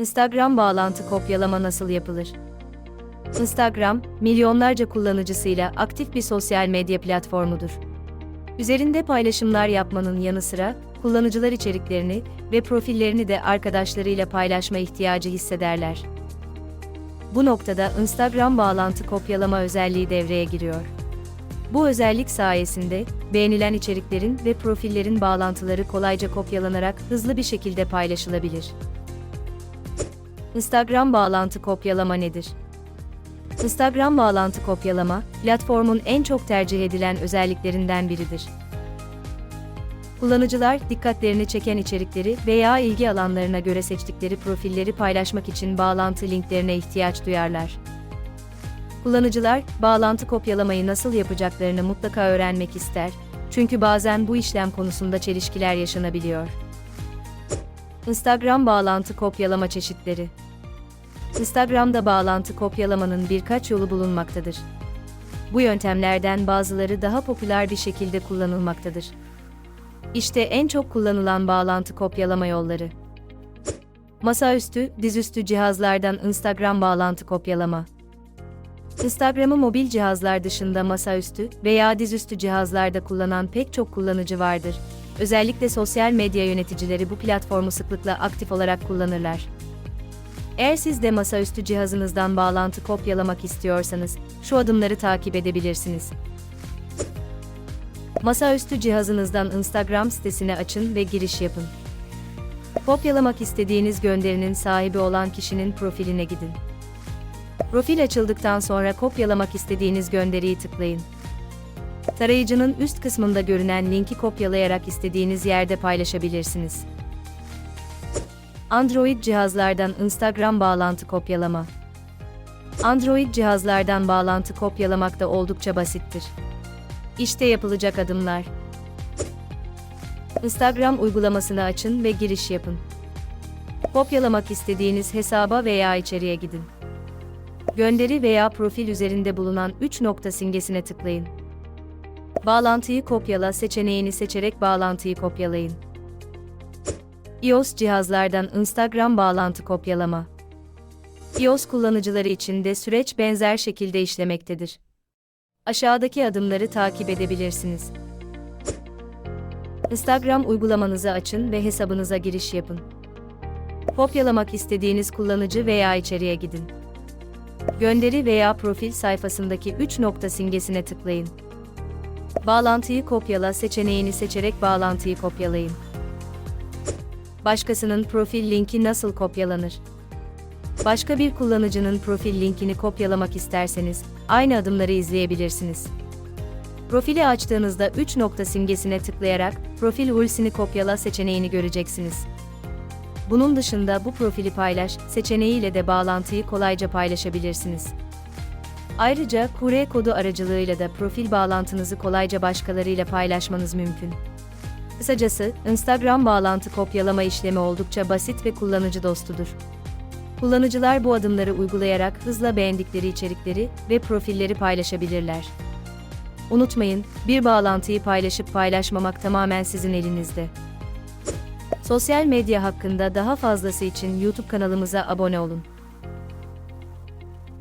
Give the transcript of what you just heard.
Instagram bağlantı kopyalama nasıl yapılır? Instagram, milyonlarca kullanıcısıyla aktif bir sosyal medya platformudur. Üzerinde paylaşımlar yapmanın yanı sıra, kullanıcılar içeriklerini ve profillerini de arkadaşlarıyla paylaşma ihtiyacı hissederler. Bu noktada Instagram bağlantı kopyalama özelliği devreye giriyor. Bu özellik sayesinde beğenilen içeriklerin ve profillerin bağlantıları kolayca kopyalanarak hızlı bir şekilde paylaşılabilir. Instagram bağlantı kopyalama nedir? Instagram bağlantı kopyalama, platformun en çok tercih edilen özelliklerinden biridir. Kullanıcılar dikkatlerini çeken içerikleri veya ilgi alanlarına göre seçtikleri profilleri paylaşmak için bağlantı linklerine ihtiyaç duyarlar. Kullanıcılar, bağlantı kopyalamayı nasıl yapacaklarını mutlaka öğrenmek ister, çünkü bazen bu işlem konusunda çelişkiler yaşanabiliyor. Instagram bağlantı kopyalama çeşitleri Instagram'da bağlantı kopyalamanın birkaç yolu bulunmaktadır. Bu yöntemlerden bazıları daha popüler bir şekilde kullanılmaktadır. İşte en çok kullanılan bağlantı kopyalama yolları. Masaüstü, dizüstü cihazlardan Instagram bağlantı kopyalama. Instagram'ı mobil cihazlar dışında masaüstü veya dizüstü cihazlarda kullanan pek çok kullanıcı vardır. Özellikle sosyal medya yöneticileri bu platformu sıklıkla aktif olarak kullanırlar. Eğer siz de masaüstü cihazınızdan bağlantı kopyalamak istiyorsanız, şu adımları takip edebilirsiniz. Masaüstü cihazınızdan Instagram sitesini açın ve giriş yapın. Kopyalamak istediğiniz gönderinin sahibi olan kişinin profiline gidin. Profil açıldıktan sonra kopyalamak istediğiniz gönderiyi tıklayın. Tarayıcının üst kısmında görünen linki kopyalayarak istediğiniz yerde paylaşabilirsiniz. Android cihazlardan Instagram bağlantı kopyalama. Android cihazlardan bağlantı kopyalamak da oldukça basittir. İşte yapılacak adımlar. Instagram uygulamasını açın ve giriş yapın. Kopyalamak istediğiniz hesaba veya içeriye gidin. Gönderi veya profil üzerinde bulunan 3 nokta simgesine tıklayın. Bağlantıyı kopyala seçeneğini seçerek bağlantıyı kopyalayın. iOS cihazlardan Instagram bağlantı kopyalama. iOS kullanıcıları için de süreç benzer şekilde işlemektedir. Aşağıdaki adımları takip edebilirsiniz. Instagram uygulamanızı açın ve hesabınıza giriş yapın. Kopyalamak istediğiniz kullanıcı veya içeriye gidin. Gönderi veya profil sayfasındaki 3 nokta simgesine tıklayın. Bağlantıyı kopyala seçeneğini seçerek bağlantıyı kopyalayın. Başkasının profil linki nasıl kopyalanır? Başka bir kullanıcının profil linkini kopyalamak isterseniz, aynı adımları izleyebilirsiniz. Profili açtığınızda 3 nokta simgesine tıklayarak, profil hulsini kopyala seçeneğini göreceksiniz. Bunun dışında bu profili paylaş seçeneğiyle de bağlantıyı kolayca paylaşabilirsiniz. Ayrıca QR kodu aracılığıyla da profil bağlantınızı kolayca başkalarıyla paylaşmanız mümkün. Kısacası, Instagram bağlantı kopyalama işlemi oldukça basit ve kullanıcı dostudur. Kullanıcılar bu adımları uygulayarak hızla beğendikleri içerikleri ve profilleri paylaşabilirler. Unutmayın, bir bağlantıyı paylaşıp paylaşmamak tamamen sizin elinizde. Sosyal medya hakkında daha fazlası için YouTube kanalımıza abone olun.